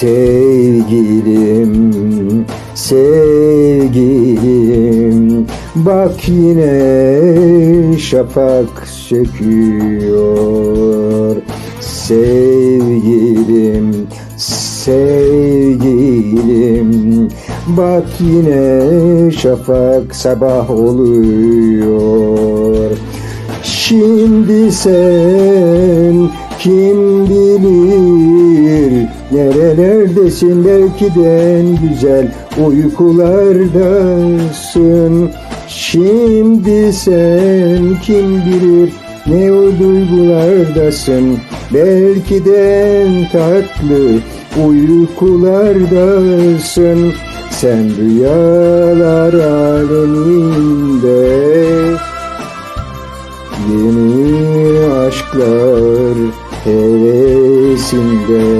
Sevgilim, sevgilim. Bak yine şafak söküyor. Sevgilim, sevgilim. Bak yine şafak sabah oluyor. Şimdi sen kim bilir Nerelerdesin? Belki de en güzel uykulardasın. Şimdi sen kim bilir ne o duygulardasın? Belki de en tatlı uykulardasın. Sen rüyalar aleminde Yeni aşklar hevesinde